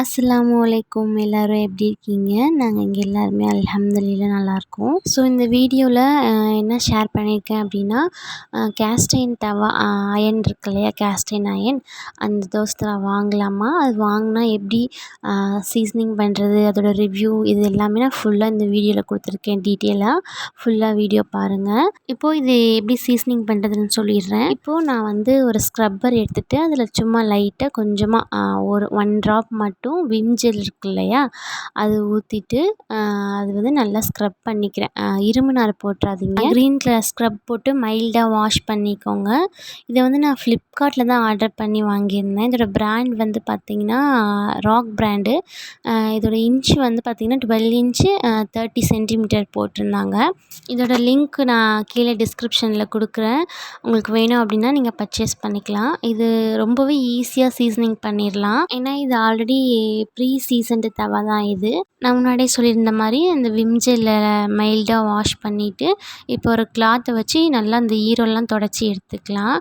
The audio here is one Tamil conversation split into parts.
அஸ்ஸலாமு அலைக்கும். எல்லோரும் எப்படி இருக்கீங்க? நாங்கள் இங்கே எல்லாருமே அல்ஹம்துலில்லாஹ் நல்லாயிருக்கோம் ஸோ இந்த வீடியோவில் என்ன ஷேர் பண்ணியிருக்கேன் அப்படின்னா கேஸ்டைன் தவா அயன் இருக்கு இல்லையா? கேஸ்டைன் அயன் அந்த தோசை வாங்கலாமா? அது வாங்கினா எப்படி சீசனிங் பண்ணுறது அதோடய ரிவ்யூ இது எல்லாமே நான் ஃபுல்லாக இந்த வீடியோவில் கொடுத்துருக்கேன் டீட்டெயிலாக ஃபுல்லாக வீடியோ பாருங்கள் இப்போது இது எப்படி சீசனிங் பண்ணுறதுன்னு சொல்லிடுறேன். இப்போது நான் வந்து ஒரு ஸ்க்ரப்பர் எடுத்துகிட்டு அதில் சும்மா லைட்டாக கொஞ்சமாக ஒரு ஒன் ட்ராப் மட்டும் மட்டும் விம் ஜெல் இருக்கு இல்லையா? அது ஊற்றிட்டு அது வந்து நல்லா ஸ்க்ரப் பண்ணிக்கிறேன். இரும்பு நார் போட்டுறாதீங்க. க்ரீன் கலர் ஸ்க்ரப் போட்டு மைல்டாக வாஷ் பண்ணிக்கோங்க. இதை வந்து நான் ஃப்ளிப்கார்ட்டில் தான் ஆர்டர் பண்ணி வாங்கியிருந்தேன். இதோட பிராண்ட் வந்து பார்த்திங்கன்னா ராக் பிராண்டு இதோட இன்ச் வந்து பார்த்திங்கன்னா டுவெல் இன்ச்சு தேர்ட்டி சென்டிமீட்டர் போட்டிருந்தாங்க. இதோட லிங்க் நான் கீழே டிஸ்கிரிப்ஷனில் கொடுக்குறேன். உங்களுக்கு வேணும் அப்படின்னா நீங்கள் பர்ச்சேஸ் பண்ணிக்கலாம். இது ரொம்பவே ஈஸியாக சீசனிங் பண்ணிடலாம் ஏன்னா இது ஆல்ரெடி ப்ரீ சீசன்டு தவா தான் இது. நான் முன்னாடியே சொல்லியிருந்த மாதிரி அந்த விம் ஜெல்லில் மைல்டாக வாஷ் பண்ணிவிட்டு இப்போ ஒரு கிளாத்தை வச்சு நல்லா அந்த ஈரம்லாம் தொடச்சி எடுத்துக்கலாம்.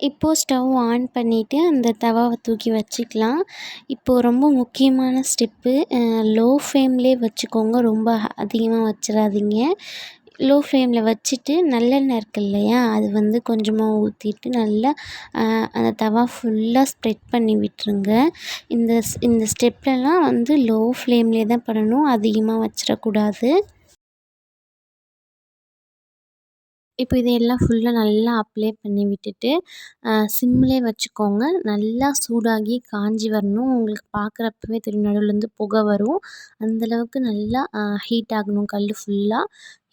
இப்போது ஸ்டவ் ஆன் பண்ணிவிட்டு அந்த தவாவை தூக்கி வச்சுக்கலாம். இப்போது ரொம்ப முக்கியமான ஸ்டெப்பு லோ ஃப்ளேம்லேயே வச்சுக்கோங்க. ரொம்ப அதிகமாக வச்சிடாதீங்க. லோ ஃப்ளேமில் வச்சுட்டு நல்லெண்ணெய் இருக்கு இல்லையா? அது வந்து கொஞ்சமாக ஊற்றிட்டு நல்லா அந்த தவா ஃபுல்லாக ஸ்ப்ரெட் பண்ணி விட்டுருங்க. இந்த இந்த ஸ்டெப்லலாம் வந்து லோ ஃப்ளேம்லேயே தான் பண்ணணும். அதிகமாக வச்சிடக்கூடாது. இப்போ இதையெல்லாம் ஃபுல்லாக நல்லா அப்ளை பண்ணி விட்டுட்டு சிம்மிலே வச்சுக்கோங்க. நல்லா சூடாகி காஞ்சி வரணும். உங்களுக்கு பார்க்குறப்பவே தெரியும் நடுவுலேருந்து புகை வரும். அந்தளவுக்கு நல்லா ஹீட் ஆகணும் கல் ஃபுல்லாக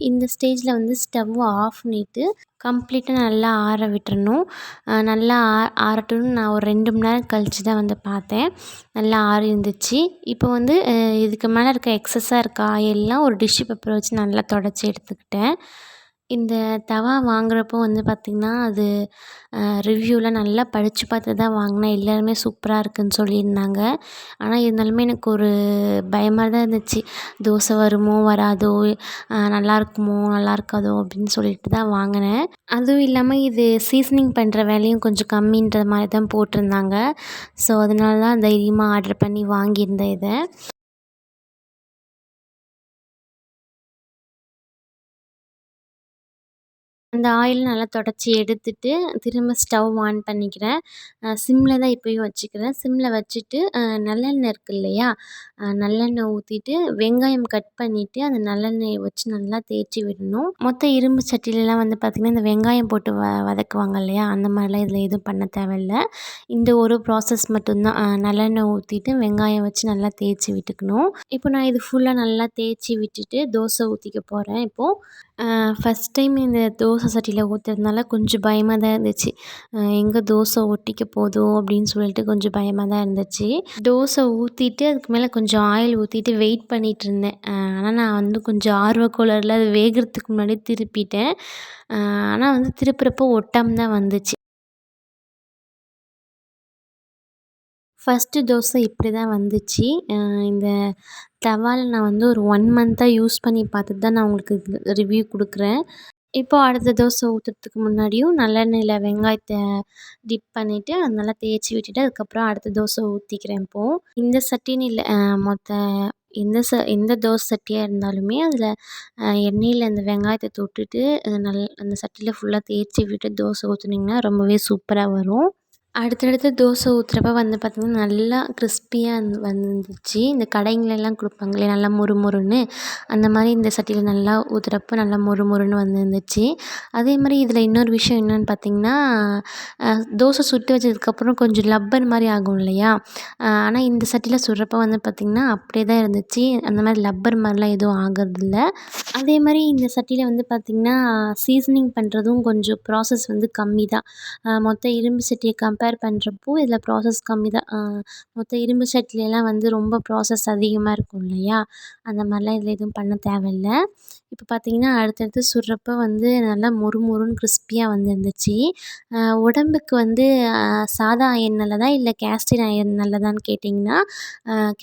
இந்த ஸ்டேஜில் வந்து ஸ்டவ்வை ஆஃப் பண்ணிவிட்டு கம்ப்ளீட்டாக நல்லா ஆற விட்டுறணும். நல்லா ஆ ஆறட்டும்னு நான் ஒரு ரெண்டு மணி நேரம் கழித்து தான் வந்து பார்த்தேன். நல்லா ஆறி இருந்துச்சு. இப்போ வந்து இதுக்கு மேலே இருக்க எக்ஸஸாக இருக்க ஆயிலெலாம் ஒரு டிஷ்யூ பேப்பரை வச்சு நல்லா தொடச்சி எடுத்துக்கிட்டேன். இந்த தவா வாங்குறப்போ வந்து பார்த்திங்கன்னா அது ரிவ்யூலாம் நல்லா படித்து பார்த்து தான் வாங்கினேன். எல்லாருமே சூப்பராக இருக்குதுன்னு சொல்லியிருந்தாங்க. ஆனால் இருந்தாலுமே எனக்கு ஒரு பயமாக தான் இருந்துச்சு. தோசை வருமோ வராதோ நல்லா இருக்குமோ நல்லா இருக்காதோ அப்படின்னு சொல்லிட்டு தான் வாங்கினேன். அதுவும் இல்லாமல் இது சீசனிங் பண்ணுற வேலையும் கொஞ்சம் கம்மின்ற மாதிரி தான் போட்டிருந்தாங்க. ஸோ அதனால தான் தைரியமாக ஆர்டர் பண்ணி வாங்கியிருந்தேன் இதை. அந்த ஆயில் நல்லா தொடச்சி எடுத்துட்டு திரும்ப ஸ்டவ் ஆன் பண்ணிக்கிறேன். சிம்மில் தான் இப்போயும் வச்சுக்கிறேன். சிம்மில் வச்சுட்டு நல்லெண்ணெய் இருக்கு இல்லையா? நல்லெண்ணெய் ஊற்றிட்டு வெங்காயம் கட் பண்ணிவிட்டு அந்த நல்லெண்ணெயை வச்சு நல்லா தேய்ச்சி விடணும். மொத்த இரும்பு சட்டிலலாம் வந்து பார்த்திங்கன்னா இந்த வெங்காயம் போட்டு வ வதக்குவாங்க இல்லையா? அந்த மாதிரிலாம் இதில் எதுவும் பண்ண தேவையில்ல. இந்த ஒரு ப்ராசஸ் மட்டும்தான். நல்லெண்ணெய் ஊற்றிட்டு வெங்காயம் வச்சு நல்லா தேய்ச்சி விட்டுக்கணும். இப்போ நான் இது ஃபுல்லாக நல்லா தேய்ச்சி விட்டுட்டு தோசை ஊற்றிக்க போகிறேன் இப்போது ஃபஸ்ட் டைம் இந்த தோசை சட்டியில் ஊற்றுறதுனால கொஞ்சம் பயமாக தான் இருந்துச்சு. எங்கே தோசை ஒட்டிக்க போதோ அப்படின்னு சொல்லிட்டு கொஞ்சம் பயமாக தான் இருந்துச்சு. தோசை ஊற்றிட்டு அதுக்கு மேலே கொஞ்சம் ஆயில் ஊற்றிட்டு வெயிட் பண்ணிகிட்டு இருந்தேன். ஆனால் நான் வந்து கொஞ்சம் ஆர்வக்கோளரில் அது வேகிறதுக்கு முன்னாடி திருப்பிட்டேன். ஆனால் வந்து திருப்புறப்போ ஒட்டாமல் தான் வந்துச்சு. ஃபஸ்ட்டு தோசை இப்படி தான் வந்துச்சு. இந்த தவாவில் நான் வந்து ஒரு ஒன் மந்த்தாக யூஸ் பண்ணி பார்த்துட்டு தான் நான் உங்களுக்கு ரிவ்யூ கொடுக்குறேன். இப்போது அடுத்த தோசை ஊற்றுறதுக்கு முன்னாடியும் நல்லெண்ணெயில் வெங்காயத்தை டிப் பண்ணிவிட்டு அது நல்லா தேய்ச்சி விட்டுட்டு அதுக்கப்புறம் அடுத்த தோசை ஊற்றிக்கிறேன் இப்போது இந்த சட்டின்னு இல்லை மொத்த எந்த ச எந்த தோசை சட்டியாக இருந்தாலுமே அதில் எண்ணெயில் அந்த வெங்காயத்தை தொட்டுட்டு நல் அந்த சட்டியில் ஃபுல்லாக தேய்ச்சி விட்டு தோசை ஊற்றுனீங்கன்னா ரொம்பவே சூப்பராக வரும். அடுத்தடுத்து தோசை ஊற்றுறப்ப வந்து பார்த்திங்கன்னா நல்லா கிறிஸ்பியாக வந்துச்சு. இந்த கடைங்களெல்லாம் கொடுப்பாங்களே நல்லா மொறு மொறுன்னு. அந்த மாதிரி இந்த சட்டியில் நல்லா ஊற்றுறப்ப நல்லா மொறு மொறுன்னு வந்துருந்துச்சு அதே மாதிரி இதில் இன்னொரு விஷயம் என்னென்னு பார்த்திங்கன்னா தோசை சுட்டு வச்சதுக்கப்புறம் கொஞ்சம் லப்பர் மாதிரி ஆகும் இல்லையா? ஆனால் இந்த சட்டியில் சுடுறப்ப வந்து பார்த்திங்கன்னா அப்படியே தான் இருந்துச்சு. அந்த மாதிரி லப்பர் மாதிரிலாம் எதுவும் ஆகிறதில்ல. அதே மாதிரி இந்த சட்டியில் வந்து பார்த்திங்கன்னா சீசனிங் பண்ணுறதும் கொஞ்சம் ப்ராசஸ் வந்து கம்மி தான் மொத்த இரும்பு சட்டியை கம்பேர் கம்பேர் பண்ணுறப்போ இதில் ப்ராசஸ் கம்மி தான். மொத்த இரும்பு சட்டிலெலாம் வந்து ரொம்ப ப்ராசஸ் அதிகமாக இருக்கும் இல்லையா? அந்த மாதிரிலாம் இதில் எதுவும் பண்ண தேவையில்ல. இப்போ பார்த்தீங்கன்னா அடுத்தடுத்து சுடுறப்ப வந்து நல்லா மொறு மொறுன்னு கிறிஸ்பியாக வந்துருந்துச்சு. உடம்புக்கு வந்து சாதா அயன் நல்லதா இல்லை கேஸ்டின் அயன் நல்லதான்னு கேட்டிங்கன்னா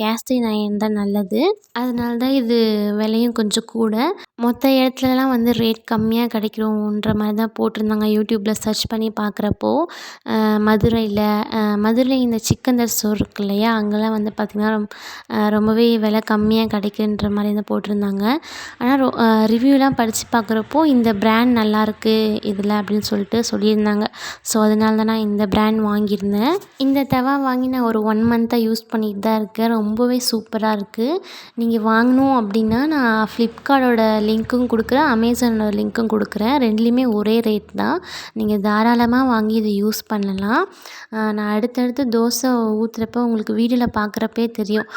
கேஸ்டின் அயன் தான் நல்லது. அதனால தான் இது விலையும் கொஞ்சம் கூட. மொத்த இடத்துலலாம் வந்து ரேட் கம்மியாக கிடைக்கிறோன்ற மாதிரி தான் போட்டிருந்தாங்க. யூடியூப்பில் சர்ச் பண்ணி பார்க்குறப்போ மதுரையில் மதுரை இந்த சிக்கந்தர் ஸ்டோர் இருக்கு இல்லையா? அங்கெல்லாம் வந்து பார்த்திங்கன்னா ரொம் ரொம்பவே விலை கம்மியாக கிடைக்குன்ற மாதிரி தான் போட்டிருந்தாங்க. ஆனால் ரொ ரிவ்யூலாம் படித்து பார்க்குறப்போ இந்த பிராண்ட் நல்லாயிருக்கு இதில் அப்படின்னு சொல்லிட்டு சொல்லியிருந்தாங்க. ஸோ அதனால தான் நான் இந்த பிராண்ட் வாங்கியிருந்தேன். இந்த தவா வாங்கி நான் ஒரு ஒன் மந்த்தாக யூஸ் பண்ணிட்டு தான் இருக்கேன். ரொம்பவே சூப்பராக இருக்குது நீங்கள் வாங்கணும் அப்படின்னா நான் ஃப்ளிப்கார்ட்டோட லிங்க்கும் கொடுக்குறேன் அமேசானோட லிங்க்கும் கொடுக்குறேன். ரெண்டுலேயுமே ஒரே ரேட் தான். நீங்கள் தாராளமாக வாங்கி இதை யூஸ் பண்ணலாம். நான் அடுத்தடுத்து தோசை ஊற்றுறப்ப உங்களுக்கு வீடியோவில் பார்க்குறப்பே தெரியும்.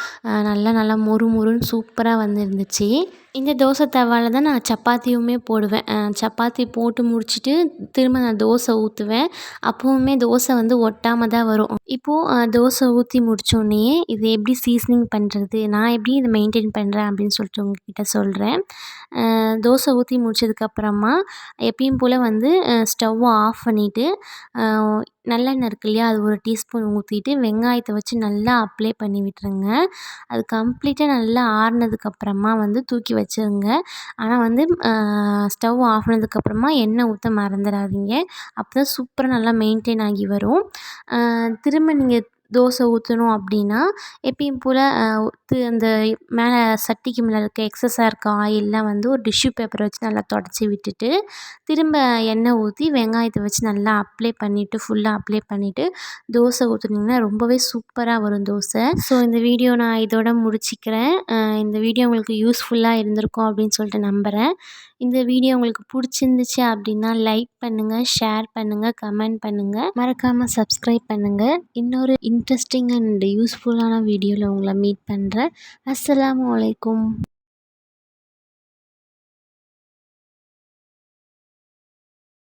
நல்லா நல்லா மொறு மொறுன்னு சூப்பராக வந்துருந்துச்சு. இந்த தோசை தவாவில் தான் நான் சப்பாத்தியுமே போடுவேன். சப்பாத்தி போட்டு முடிச்சுட்டு திரும்ப நான் தோசை ஊற்றுவேன் அப்போவுமே தோசை வந்து ஒட்டாமல் தான் வரும். இப்போது தோசை ஊற்றி முடித்தோடனே இது எப்படி சீசனிங் பண்ணுறது நான் எப்படி இதை மெயின்டைன் பண்ணுறேன் அப்படின்னு சொல்லிட்டு உங்ககிட்ட சொல்கிறேன் தோசை ஊற்றி முடிச்சதுக்கப்புறமா எப்பயும் போல் வந்து ஸ்டவ்வை ஆஃப் பண்ணிவிட்டு நல்லெண்ணெய் இருக்கு இல்லையா அது ஒரு டீஸ்பூன் ஊற்றிட்டு வெங்காயத்தை வச்சு நல்லா அப்ளை பண்ணி விட்டுருங்க. அது கம்ப்ளீட்டாக நல்லா ஆறுனதுக்கப்புறமா வந்து தூக்கி வச்சு வச்சுருங்க. ஆனால் வந்து ஸ்டவ் ஆஃப் பண்ணதுக்கப்புறமா எண்ணெய் ஊற்ற மறந்துடாதீங்க. அப்போ தான் சூப்பராக நல்லா மெயின்டைன் ஆகி வரும். திரும்ப நீங்கள் தோசை ஊற்றணும் அப்படின்னா எப்பயும் போல் து அந்த மேலே சட்டிக்கு மேலே இருக்க எக்ஸஸாக இருக்க ஆயிலெலாம் வந்து ஒரு டிஷ்யூ பேப்பரை வச்சு நல்லா தொடச்சி விட்டுட்டு திரும்ப எண்ணெய் ஊற்றி வெங்காயத்தை வச்சு நல்லா அப்ளை பண்ணிவிட்டு ஃபுல்லாக அப்ளை பண்ணிவிட்டு தோசை ஊற்றுனீங்கன்னா ரொம்பவே சூப்பராக வரும் தோசை. ஸோ இந்த வீடியோ நான் இதோட முடிச்சிக்கிறேன். இந்த வீடியோ உங்களுக்கு யூஸ்ஃபுல்லாக இருந்திருக்கும் அப்படின்னு சொல்லிட்டு நம்புகிறேன் இந்த வீடியோ உங்களுக்கு பிடிச்சிருந்துச்சு அப்படின்னா லைக் பண்ணுங்கள் ஷேர் பண்ணுங்கள் கமெண்ட் பண்ணுங்கள் மறக்காமல் சப்ஸ்கிரைப் பண்ணுங்கள் இன்னொரு இன்ட்ரெஸ்டிங் அண்ட் யூஸ்ஃபுல்லான வீடியோவில் உங்களை மீட் பண்ணுறேன் அஸ்ஸலாமு அலைக்கும்.